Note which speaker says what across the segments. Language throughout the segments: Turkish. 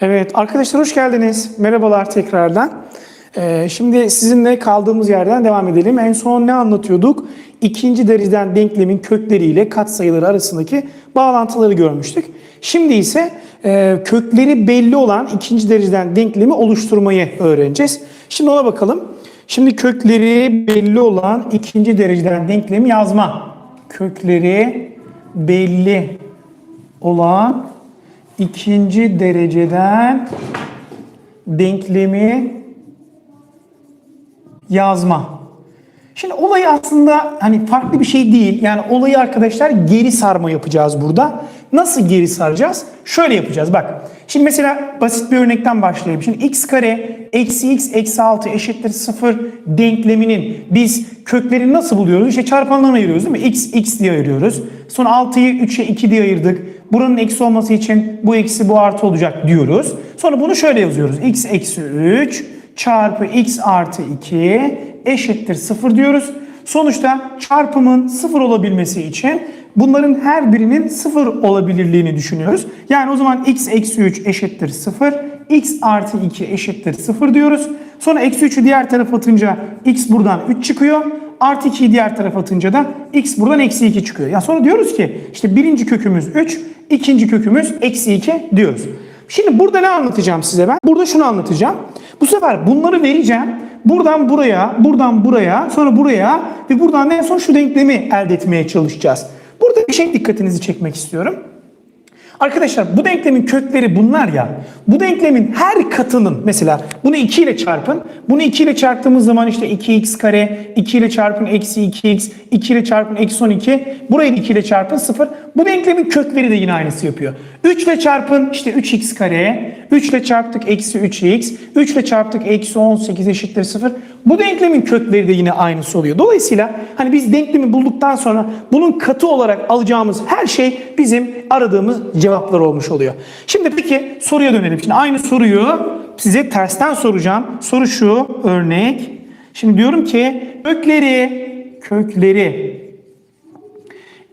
Speaker 1: Evet arkadaşlar hoş geldiniz. Merhabalar tekrardan. Ee, şimdi sizinle kaldığımız yerden devam edelim. En son ne anlatıyorduk? İkinci dereceden denklemin kökleriyle katsayıları arasındaki bağlantıları görmüştük. Şimdi ise e, kökleri belli olan ikinci dereceden denklemi oluşturmayı öğreneceğiz. Şimdi ona bakalım. Şimdi kökleri belli olan ikinci dereceden denklemi yazma. Kökleri belli olan ikinci dereceden denklemi yazma. Şimdi olayı aslında hani farklı bir şey değil. Yani olayı arkadaşlar geri sarma yapacağız burada. Nasıl geri saracağız? Şöyle yapacağız bak. Şimdi mesela basit bir örnekten başlayalım. Şimdi x kare eksi x eksi 6 eşittir 0 denkleminin biz köklerini nasıl buluyoruz? İşte çarpanlarını ayırıyoruz değil mi? x x diye ayırıyoruz. Sonra 6'yı 3'e 2 diye ayırdık. Buranın eksi olması için bu eksi bu artı olacak diyoruz. Sonra bunu şöyle yazıyoruz. x eksi 3 çarpı x artı 2 eşittir 0 diyoruz. Sonuçta çarpımın 0 olabilmesi için bunların her birinin 0 olabilirliğini düşünüyoruz. Yani o zaman x eksi 3 eşittir 0, x artı 2 eşittir 0 diyoruz. Sonra eksi 3'ü diğer tarafa atınca x buradan 3 çıkıyor. Artı 2'yi diğer tarafa atınca da x buradan eksi 2 çıkıyor. Ya sonra diyoruz ki işte birinci kökümüz 3, ikinci kökümüz eksi 2 diyoruz. Şimdi burada ne anlatacağım size ben? Burada şunu anlatacağım. Bu sefer bunları vereceğim. Buradan buraya, buradan buraya, sonra buraya ve buradan en son şu denklemi elde etmeye çalışacağız. Burada bir şey dikkatinizi çekmek istiyorum. Arkadaşlar bu denklemin kökleri bunlar ya. Bu denklemin her katının mesela bunu 2 ile çarpın. Bunu 2 ile çarptığımız zaman işte 2x kare, 2 ile çarpın eksi 2x, 2 ile çarpın eksi 12. Burayı da 2 ile çarpın 0. Bu denklemin kökleri de yine aynısı yapıyor. 3 ile çarpın işte 3x kare, 3 ile çarptık eksi 3x, 3 ile çarptık eksi 18 eşittir 0. Bu denklemin kökleri de yine aynısı oluyor. Dolayısıyla hani biz denklemi bulduktan sonra bunun katı olarak alacağımız her şey bizim aradığımız cevaplar olmuş oluyor. Şimdi peki soruya dönelim. Şimdi aynı soruyu size tersten soracağım. Soru şu örnek. Şimdi diyorum ki kökleri kökleri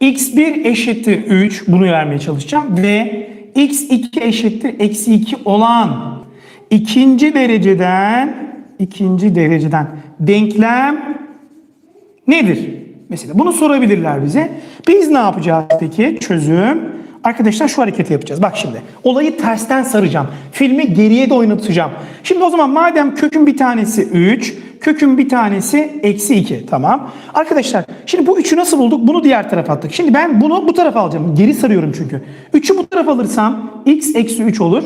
Speaker 1: x1 eşittir 3 bunu vermeye çalışacağım ve x2 eşittir eksi 2 olan ikinci dereceden ikinci dereceden denklem nedir? Mesela bunu sorabilirler bize. Biz ne yapacağız peki? Çözüm. Arkadaşlar şu hareketi yapacağız. Bak şimdi. Olayı tersten saracağım. Filmi geriye de oynatacağım. Şimdi o zaman madem kökün bir tanesi 3, kökün bir tanesi eksi 2. Tamam. Arkadaşlar şimdi bu 3'ü nasıl bulduk? Bunu diğer tarafa attık. Şimdi ben bunu bu tarafa alacağım. Geri sarıyorum çünkü. 3'ü bu tarafa alırsam x eksi 3 olur.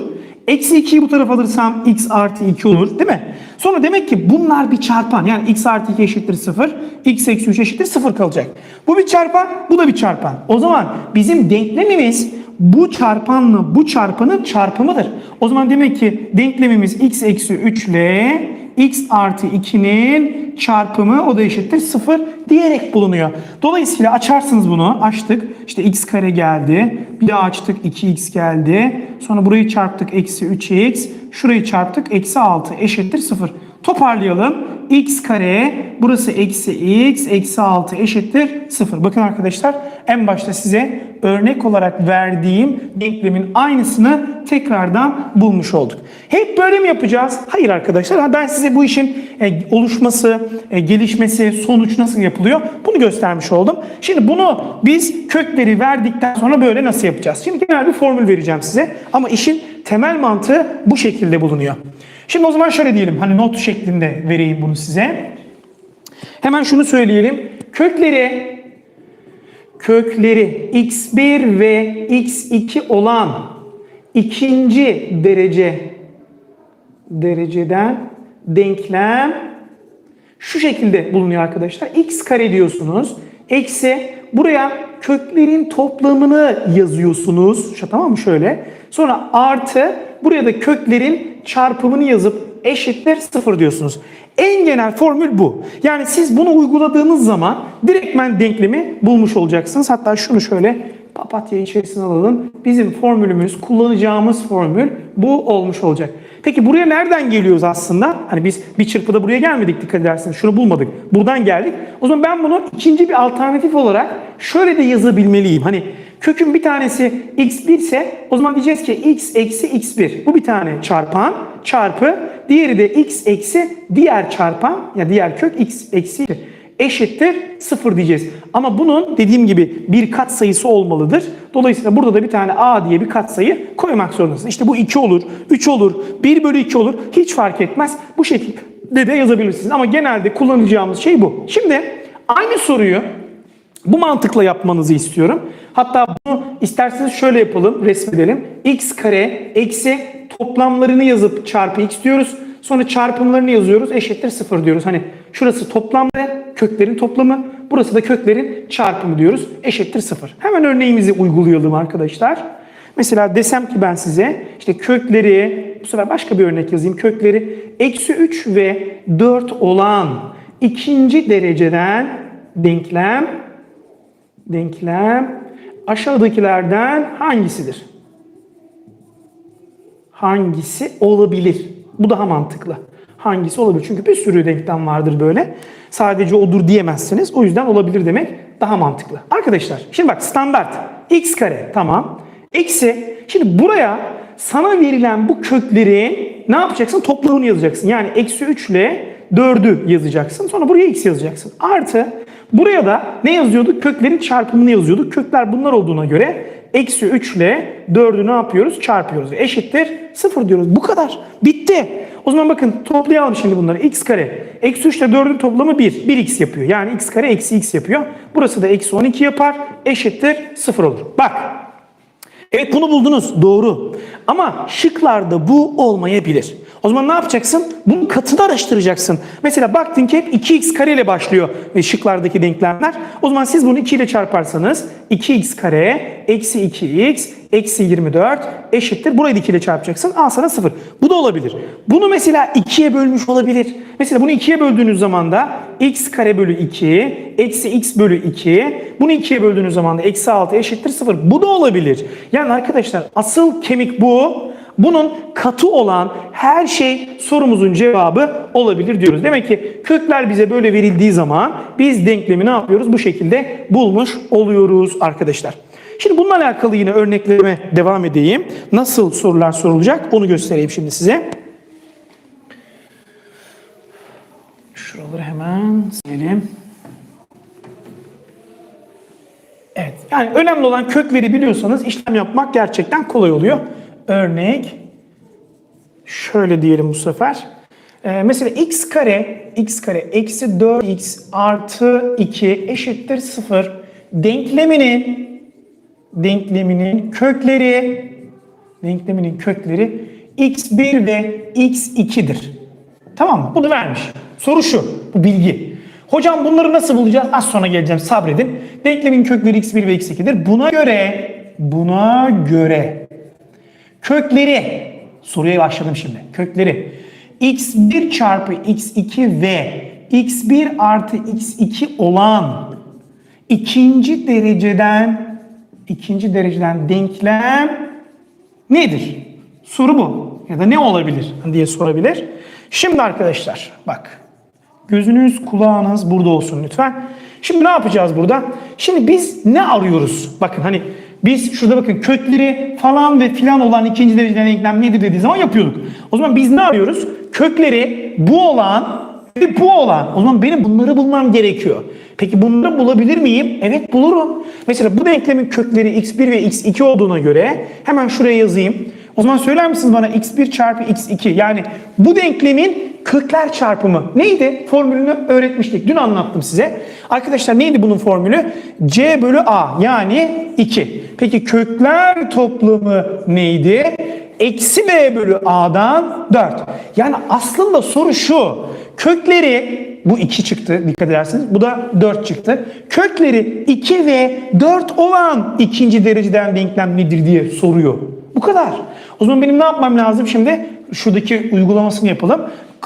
Speaker 1: Eksi 2'yi bu tarafa alırsam x artı 2 olur değil mi? Sonra demek ki bunlar bir çarpan. Yani x artı 2 eşittir 0. x eksi 3 eşittir 0 kalacak. Bu bir çarpan, bu da bir çarpan. O zaman bizim denklemimiz bu çarpanla bu çarpanın çarpımıdır. O zaman demek ki denklemimiz x eksi 3 ile x artı 2'nin çarpımı o da eşittir 0 diyerek bulunuyor. Dolayısıyla açarsınız bunu. Açtık. İşte x kare geldi. Bir daha açtık 2x geldi. Sonra burayı çarptık eksi 3x. Şurayı çarptık eksi 6 eşittir 0. Toparlayalım. x kare burası eksi x eksi 6 eşittir 0. Bakın arkadaşlar en başta size örnek olarak verdiğim denklemin aynısını tekrardan bulmuş olduk. Hep böyle mi yapacağız? Hayır arkadaşlar. Ben size bu işin e, oluşması, e, gelişmesi, sonuç nasıl yapılıyor bunu göstermiş oldum. Şimdi bunu biz kökleri verdikten sonra böyle nasıl yapacağız? Şimdi genel bir formül vereceğim size ama işin temel mantığı bu şekilde bulunuyor. Şimdi o zaman şöyle diyelim hani not şeklinde vereyim bunu size. Hemen şunu söyleyelim. Kökleri kökleri x1 ve x2 olan ikinci derece dereceden denklem şu şekilde bulunuyor arkadaşlar. x kare diyorsunuz. Eksi buraya köklerin toplamını yazıyorsunuz. Şu tamam mı şöyle. Sonra artı buraya da köklerin çarpımını yazıp eşittir 0 diyorsunuz. En genel formül bu. Yani siz bunu uyguladığınız zaman direktmen denklemi bulmuş olacaksınız. Hatta şunu şöyle papatya içerisine alalım. Bizim formülümüz, kullanacağımız formül bu olmuş olacak. Peki buraya nereden geliyoruz aslında? Hani biz bir çırpıda buraya gelmedik dikkat ederseniz. Şunu bulmadık. Buradan geldik. O zaman ben bunu ikinci bir alternatif olarak şöyle de yazabilmeliyim. Hani Kökün bir tanesi x1 ise o zaman diyeceğiz ki x eksi x1. Bu bir tane çarpan çarpı diğeri de x eksi diğer çarpan ya diğer kök x eksi eşittir 0 diyeceğiz. Ama bunun dediğim gibi bir kat sayısı olmalıdır. Dolayısıyla burada da bir tane a diye bir kat sayı koymak zorundasın. İşte bu 2 olur, 3 olur, 1 bölü 2 olur. Hiç fark etmez. Bu şekilde de yazabilirsiniz. Ama genelde kullanacağımız şey bu. Şimdi aynı soruyu bu mantıkla yapmanızı istiyorum. Hatta bunu isterseniz şöyle yapalım, resmedelim. x kare eksi toplamlarını yazıp çarpı x diyoruz. Sonra çarpımlarını yazıyoruz. Eşittir 0 diyoruz. Hani şurası toplam ve köklerin toplamı. Burası da köklerin çarpımı diyoruz. Eşittir 0. Hemen örneğimizi uygulayalım arkadaşlar. Mesela desem ki ben size işte kökleri, bu sefer başka bir örnek yazayım. Kökleri eksi 3 ve 4 olan ikinci dereceden denklem denklem aşağıdakilerden hangisidir? Hangisi olabilir? Bu daha mantıklı. Hangisi olabilir? Çünkü bir sürü denklem vardır böyle. Sadece odur diyemezsiniz. O yüzden olabilir demek daha mantıklı. Arkadaşlar şimdi bak standart x kare tamam. Eksi şimdi buraya sana verilen bu kökleri ne yapacaksın? Toplamını yazacaksın. Yani eksi 3 ile 4'ü yazacaksın. Sonra buraya x yazacaksın. Artı buraya da ne yazıyorduk? Köklerin çarpımını yazıyorduk. Kökler bunlar olduğuna göre eksi 3 ile 4'ü ne yapıyoruz? Çarpıyoruz. Eşittir 0 diyoruz. Bu kadar. Bitti. O zaman bakın toplayalım şimdi bunları. x kare. Eksi 3 ile 4'ün toplamı 1. 1x yapıyor. Yani x kare eksi x yapıyor. Burası da eksi 12 yapar. Eşittir 0 olur. Bak. Evet bunu buldunuz. Doğru. Ama şıklarda bu olmayabilir. O zaman ne yapacaksın? Bunun katını araştıracaksın. Mesela baktın ki hep 2x kare ile başlıyor şıklardaki denklemler. O zaman siz bunu 2 ile çarparsanız 2x kare eksi 2x eksi 24 eşittir. Burayı da 2 ile çarpacaksın. Al sana 0. Bu da olabilir. Bunu mesela 2'ye bölmüş olabilir. Mesela bunu 2'ye böldüğünüz zaman da x kare bölü 2 eksi x bölü 2 bunu 2'ye böldüğünüz zaman da eksi 6 eşittir 0. Bu da olabilir. Yani arkadaşlar asıl kemik bu. Bunun katı olan her şey sorumuzun cevabı olabilir diyoruz. Demek ki kökler bize böyle verildiği zaman biz denklemi ne yapıyoruz? Bu şekilde bulmuş oluyoruz arkadaşlar. Şimdi bununla alakalı yine örneklerime devam edeyim. Nasıl sorular sorulacak onu göstereyim şimdi size. Şuraları hemen silelim. Evet. Yani önemli olan kökleri biliyorsanız işlem yapmak gerçekten kolay oluyor. Örnek şöyle diyelim bu sefer. Ee, mesela x kare x kare eksi 4x artı 2 eşittir 0 denkleminin denkleminin kökleri denkleminin kökleri x1 ve x2'dir. Tamam mı? Bunu vermiş. Soru şu. Bu bilgi. Hocam bunları nasıl bulacağız? Az sonra geleceğim. Sabredin. Denklemin kökleri x1 ve x2'dir. Buna göre buna göre kökleri soruya başladım şimdi. Kökleri x1 çarpı x2 ve x1 artı x2 olan ikinci dereceden ikinci dereceden denklem nedir? Soru bu. Ya da ne olabilir diye sorabilir. Şimdi arkadaşlar bak gözünüz kulağınız burada olsun lütfen. Şimdi ne yapacağız burada? Şimdi biz ne arıyoruz? Bakın hani biz şurada bakın kökleri falan ve filan olan ikinci dereceden denklem nedir dediği zaman yapıyorduk. O zaman biz ne arıyoruz? Kökleri bu olan ve bu olan. O zaman benim bunları bulmam gerekiyor. Peki bunları bulabilir miyim? Evet bulurum. Mesela bu denklemin kökleri x1 ve x2 olduğuna göre hemen şuraya yazayım. O zaman söyler misiniz bana x1 çarpı x2 yani bu denklemin kökler çarpımı neydi? Formülünü öğretmiştik. Dün anlattım size. Arkadaşlar neydi bunun formülü? c bölü a yani 2. Peki kökler toplamı neydi? Eksi b bölü a'dan 4. Yani aslında soru şu. Kökleri bu 2 çıktı dikkat ederseniz. Bu da 4 çıktı. Kökleri 2 ve 4 olan ikinci dereceden denklem nedir diye soruyor. Bu kadar. O zaman benim ne yapmam lazım şimdi? Şuradaki uygulamasını yapalım.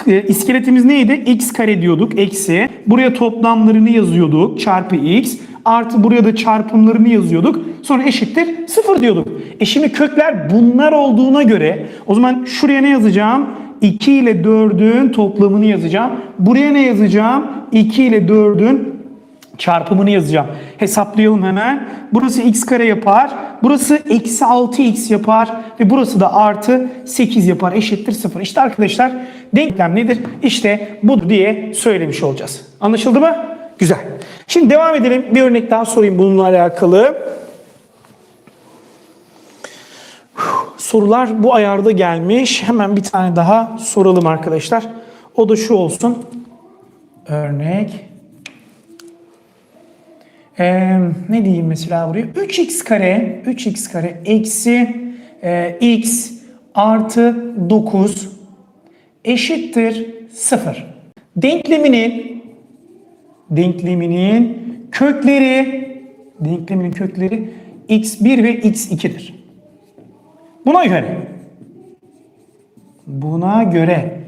Speaker 1: E, İskeletimiz neydi? x kare diyorduk eksi. Buraya toplamlarını yazıyorduk çarpı x. Artı buraya da çarpımlarını yazıyorduk. Sonra eşittir 0 diyorduk. E şimdi kökler bunlar olduğuna göre o zaman şuraya ne yazacağım? 2 ile 4'ün toplamını yazacağım. Buraya ne yazacağım? 2 ile 4'ün çarpımını yazacağım. Hesaplayalım hemen. Burası x kare yapar. Burası eksi 6x yapar. Ve burası da artı 8 yapar. Eşittir 0. İşte arkadaşlar denklem nedir? İşte bu diye söylemiş olacağız. Anlaşıldı mı? Güzel. Şimdi devam edelim. Bir örnek daha sorayım bununla alakalı. Sorular bu ayarda gelmiş. Hemen bir tane daha soralım arkadaşlar. O da şu olsun. Örnek. Ee, ne diyeyim mesela buraya? 3x kare, 3x kare eksi e, x artı 9 eşittir 0. Denkleminin denkleminin kökleri denkleminin kökleri x1 ve x2'dir. Buna göre buna göre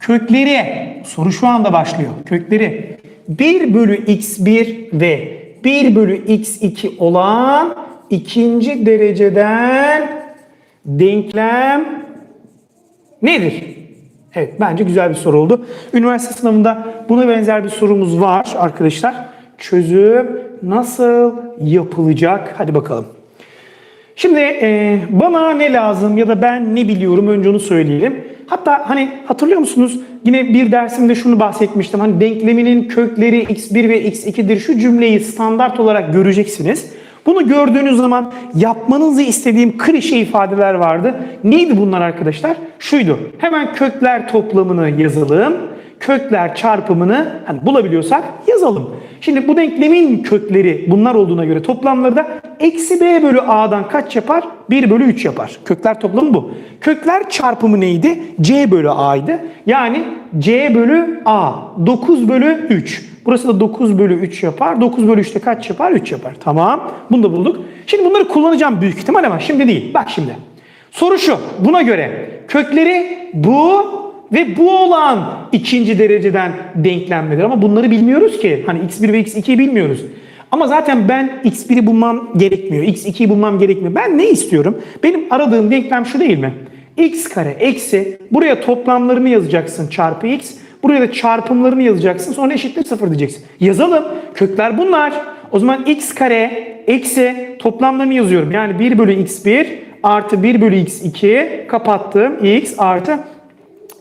Speaker 1: kökleri soru şu anda başlıyor. Kökleri 1 bölü x1 ve 1 bölü x2 olan ikinci dereceden denklem nedir? Evet bence güzel bir soru oldu. Üniversite sınavında buna benzer bir sorumuz var arkadaşlar. Çözüm nasıl yapılacak? Hadi bakalım. Şimdi e, bana ne lazım ya da ben ne biliyorum önce onu söyleyelim. Hatta hani hatırlıyor musunuz? Yine bir dersimde şunu bahsetmiştim. Hani denkleminin kökleri x1 ve x2'dir. Şu cümleyi standart olarak göreceksiniz. Bunu gördüğünüz zaman yapmanızı istediğim klişe ifadeler vardı. Neydi bunlar arkadaşlar? Şuydu. Hemen kökler toplamını yazalım. Kökler çarpımını hani bulabiliyorsak yazalım. Şimdi bu denklemin kökleri bunlar olduğuna göre toplamları da eksi b bölü a'dan kaç yapar? 1 bölü 3 yapar. Kökler toplamı bu. Kökler çarpımı neydi? c bölü a'ydı. Yani c bölü a. 9 bölü 3. Burası da 9 bölü 3 yapar. 9 bölü 3 de kaç yapar? 3 yapar. Tamam. Bunu da bulduk. Şimdi bunları kullanacağım büyük ihtimal ama şimdi değil. Bak şimdi. Soru şu. Buna göre kökleri bu ve bu olan ikinci dereceden denklenmedir. Ama bunları bilmiyoruz ki. Hani x1 ve x2'yi bilmiyoruz. Ama zaten ben x1'i bulmam gerekmiyor. x2'yi bulmam gerekmiyor. Ben ne istiyorum? Benim aradığım denklem şu değil mi? x kare eksi buraya toplamlarını yazacaksın çarpı x. Buraya da çarpımlarını yazacaksın. Sonra eşittir 0 diyeceksin. Yazalım. Kökler bunlar. O zaman x kare eksi toplamlarını yazıyorum. Yani 1 bölü x1 artı 1 bölü x2 kapattım. x artı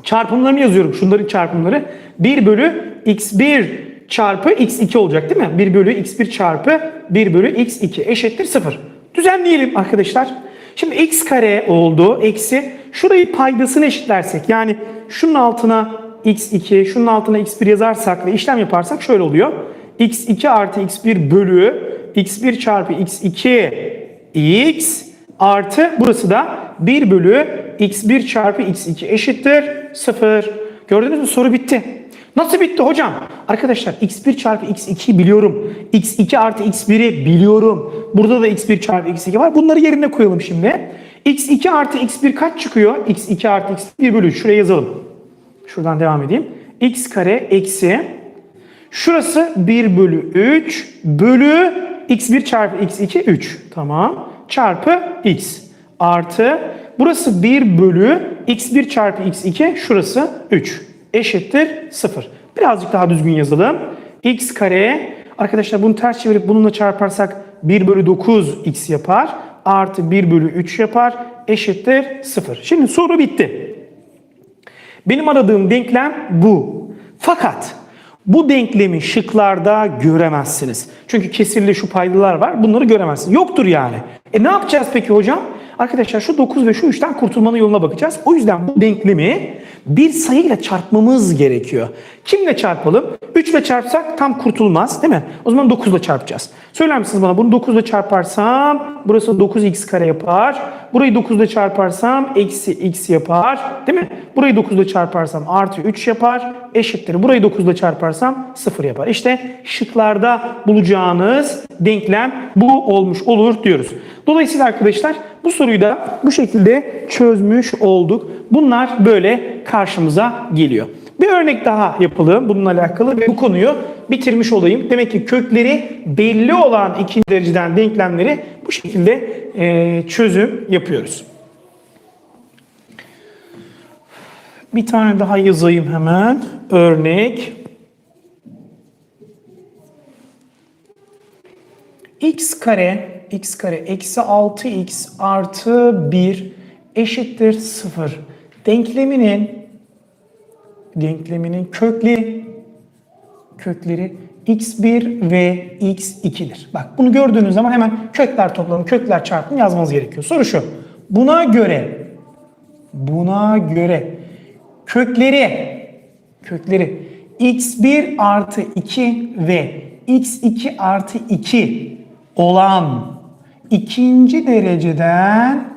Speaker 1: çarpımlarını yazıyorum. Şunların çarpımları 1 bölü x1 çarpı x2 olacak değil mi? 1 bölü x1 çarpı 1 bölü x2 eşittir 0. Düzenleyelim arkadaşlar. Şimdi x kare oldu. Eksi şurayı paydasını eşitlersek yani şunun altına x2 şunun altına x1 yazarsak ve işlem yaparsak şöyle oluyor. x2 artı x1 bölü x1 çarpı x2 x artı burası da 1 bölü x1 çarpı x2 eşittir 0. Gördünüz mü soru bitti. Nasıl bitti hocam? Arkadaşlar x1 çarpı x2 biliyorum. x2 artı x1'i biliyorum. Burada da x1 çarpı x2 var. Bunları yerine koyalım şimdi. x2 artı x1 kaç çıkıyor? x2 artı x1 bölü 3. Şuraya yazalım. Şuradan devam edeyim. x kare eksi şurası 1 bölü 3 bölü x1 çarpı x2 3. Tamam. Çarpı x artı burası 1 bölü x1 çarpı x2 şurası 3 eşittir 0. Birazcık daha düzgün yazalım. x kare arkadaşlar bunu ters çevirip bununla çarparsak 1 bölü 9 x yapar. Artı 1 bölü 3 yapar. Eşittir 0. Şimdi soru bitti. Benim aradığım denklem bu. Fakat bu denklemi şıklarda göremezsiniz. Çünkü kesirli şu paydalar var. Bunları göremezsiniz. Yoktur yani. E ne yapacağız peki hocam? Arkadaşlar şu 9 ve şu 3'ten kurtulmanın yoluna bakacağız. O yüzden bu denklemi bir sayıyla çarpmamız gerekiyor. Kimle çarpalım? 3 ile çarpsak tam kurtulmaz değil mi? O zaman 9 ile çarpacağız. Söyler misiniz bana bunu 9 ile çarparsam burası 9x kare yapar. Burayı 9 ile çarparsam eksi x yapar. Değil mi? Burayı 9 ile çarparsam artı 3 yapar. Eşittir. Burayı 9 ile çarparsam 0 yapar. İşte şıklarda bulacağınız denklem bu olmuş olur diyoruz. Dolayısıyla arkadaşlar bu soruyu da bu şekilde çözmüş olduk. Bunlar böyle karşımıza geliyor. Bir örnek daha yapalım bununla alakalı ve bu konuyu bitirmiş olayım. Demek ki kökleri belli olan ikinci dereceden denklemleri bu şekilde e, çözüm yapıyoruz. Bir tane daha yazayım hemen. Örnek. x kare x kare eksi 6x artı 1 eşittir 0. Denkleminin denkleminin kökli kökleri x1 ve x2'dir. Bak bunu gördüğünüz zaman hemen kökler toplamı, kökler çarpımı yazmanız gerekiyor. Soru şu. Buna göre buna göre kökleri kökleri x1 artı 2 ve x2 artı 2 olan ikinci dereceden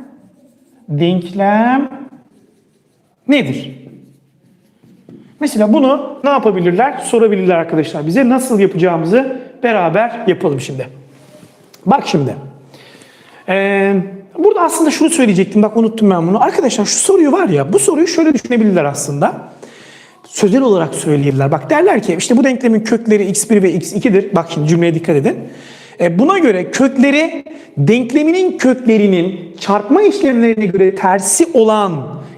Speaker 1: denklem nedir? Mesela bunu ne yapabilirler? Sorabilirler arkadaşlar bize. Nasıl yapacağımızı beraber yapalım şimdi. Bak şimdi. Ee, burada aslında şunu söyleyecektim. Bak unuttum ben bunu. Arkadaşlar şu soruyu var ya bu soruyu şöyle düşünebilirler aslında. Sözel olarak söyleyebilirler. Bak derler ki işte bu denklemin kökleri x1 ve x2'dir. Bak şimdi cümleye dikkat edin. E, buna göre kökleri denkleminin köklerinin çarpma işlemlerine göre tersi olan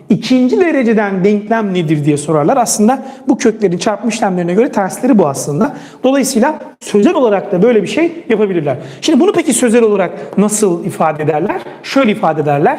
Speaker 1: ikinci dereceden denklem nedir diye sorarlar. Aslında bu köklerin çarpma işlemlerine göre tersleri bu aslında. Dolayısıyla sözel olarak da böyle bir şey yapabilirler. Şimdi bunu peki sözel olarak nasıl ifade ederler? Şöyle ifade ederler.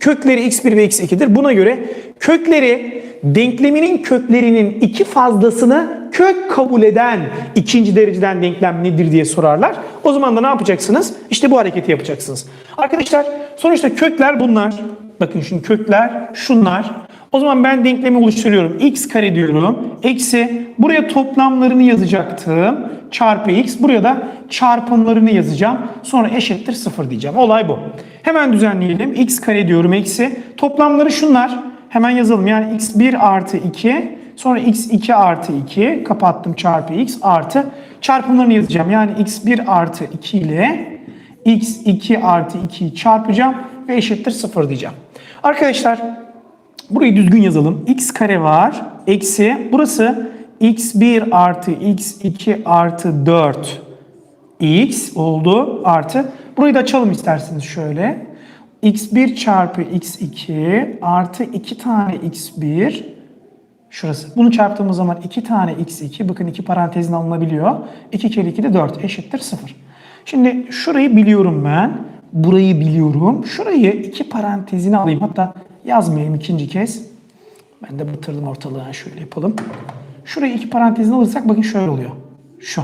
Speaker 1: Kökleri x1 ve x2'dir. Buna göre kökleri denkleminin köklerinin iki fazlasını kök kabul eden ikinci dereceden denklem nedir diye sorarlar. O zaman da ne yapacaksınız? İşte bu hareketi yapacaksınız. Arkadaşlar sonuçta kökler bunlar. Bakın şimdi kökler şunlar. O zaman ben denklemi oluşturuyorum. x kare diyorum. Eksi buraya toplamlarını yazacaktım. Çarpı x. Buraya da çarpımlarını yazacağım. Sonra eşittir 0 diyeceğim. Olay bu. Hemen düzenleyelim. x kare diyorum. Eksi. Toplamları şunlar. Hemen yazalım. Yani x1 artı 2. Sonra x2 artı 2. Kapattım çarpı x artı. Çarpımlarını yazacağım. Yani x1 artı 2 ile x2 artı 2'yi çarpacağım ve eşittir 0 diyeceğim. Arkadaşlar burayı düzgün yazalım. x kare var. Eksi burası x1 artı x2 artı 4 x oldu artı. Burayı da açalım isterseniz şöyle. x1 çarpı x2 artı 2 tane x1 Şurası. Bunu çarptığımız zaman 2 tane x2 bakın 2 parantezin alınabiliyor. 2 kere 2 de 4 eşittir 0. Şimdi şurayı biliyorum ben. Burayı biliyorum. Şurayı iki parantezine alayım. Hatta yazmayayım ikinci kez. Ben de batırdım ortalığı. Şöyle yapalım. Şurayı iki parantezine alırsak bakın şöyle oluyor. Şu.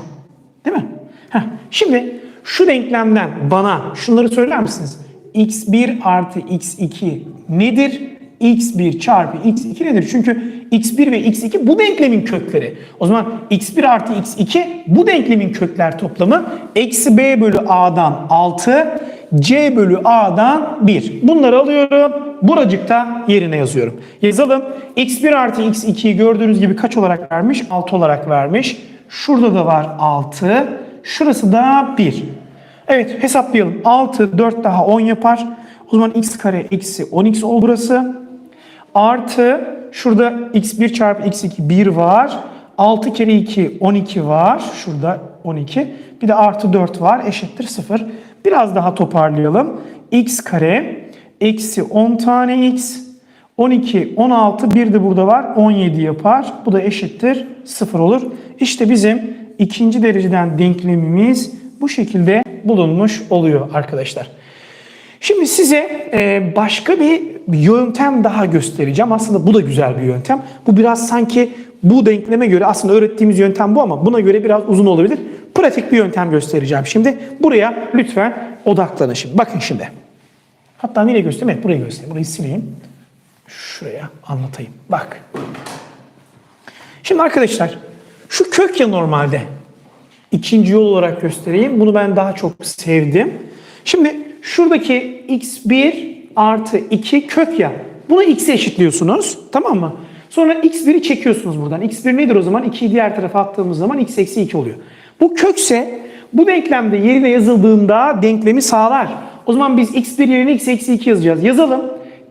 Speaker 1: Değil mi? Heh. Şimdi şu denklemden bana şunları söyler misiniz? x1 artı x2 nedir? x1 çarpı x2 nedir? Çünkü x1 ve x2 bu denklemin kökleri. O zaman x1 artı x2 bu denklemin kökler toplamı. Eksi b bölü a'dan 6, c bölü a'dan 1. Bunları alıyorum. Buracıkta yerine yazıyorum. Yazalım. x1 artı x2'yi gördüğünüz gibi kaç olarak vermiş? 6 olarak vermiş. Şurada da var 6. Şurası da 1. Evet hesaplayalım. 6, 4 daha 10 yapar. O zaman x kare eksi 10x oldu burası. Artı şurada x1 çarpı x2 1 var. 6 kere 2 12 var. Şurada 12. Bir de artı 4 var. Eşittir 0. Biraz daha toparlayalım. x kare eksi 10 tane x 12, 16 bir de burada var 17 yapar. Bu da eşittir 0 olur. İşte bizim ikinci dereceden denklemimiz bu şekilde bulunmuş oluyor arkadaşlar. Şimdi size e, başka bir yöntem daha göstereceğim. Aslında bu da güzel bir yöntem. Bu biraz sanki bu denkleme göre aslında öğrettiğimiz yöntem bu ama buna göre biraz uzun olabilir. Pratik bir yöntem göstereceğim. Şimdi buraya lütfen odaklanın şimdi. Bakın şimdi. Hatta nereye göstereyim? Evet buraya göstereyim. Burayı sileyim. Şuraya anlatayım. Bak. Şimdi arkadaşlar şu kök ya normalde. İkinci yol olarak göstereyim. Bunu ben daha çok sevdim. Şimdi şuradaki x1 artı 2 kök ya. Bunu x'e eşitliyorsunuz. Tamam mı? Sonra x1'i çekiyorsunuz buradan. x1 nedir o zaman? 2'yi diğer tarafa attığımız zaman x eksi 2 oluyor. Bu kökse bu denklemde yerine yazıldığında denklemi sağlar. O zaman biz x1 yerine x eksi 2 yazacağız. Yazalım.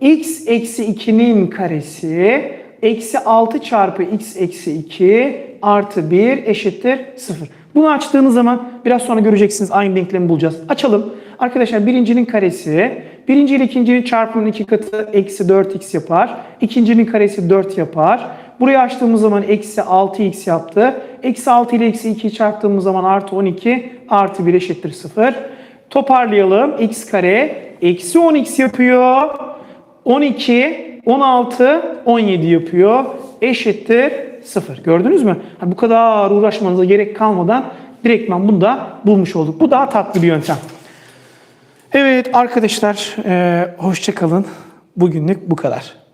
Speaker 1: x eksi 2'nin karesi eksi 6 çarpı x eksi 2 artı 1 eşittir 0. Bunu açtığınız zaman biraz sonra göreceksiniz aynı denklemi bulacağız. Açalım. Arkadaşlar birincinin karesi, birinci ile ikincinin çarpımının iki katı eksi 4x yapar. İkincinin karesi 4 yapar. Burayı açtığımız zaman eksi 6x yaptı. Eksi 6 ile eksi 2'yi çarptığımız zaman artı 12 artı 1 eşittir 0. Toparlayalım. x kare eksi 10x yapıyor. 12, 16, 17 yapıyor. Eşittir 0. Gördünüz mü? Ha, bu kadar uğraşmanıza gerek kalmadan direktman bunu da bulmuş olduk. Bu daha tatlı bir yöntem. Evet arkadaşlar, hoşçakalın. Bugünlük bu kadar.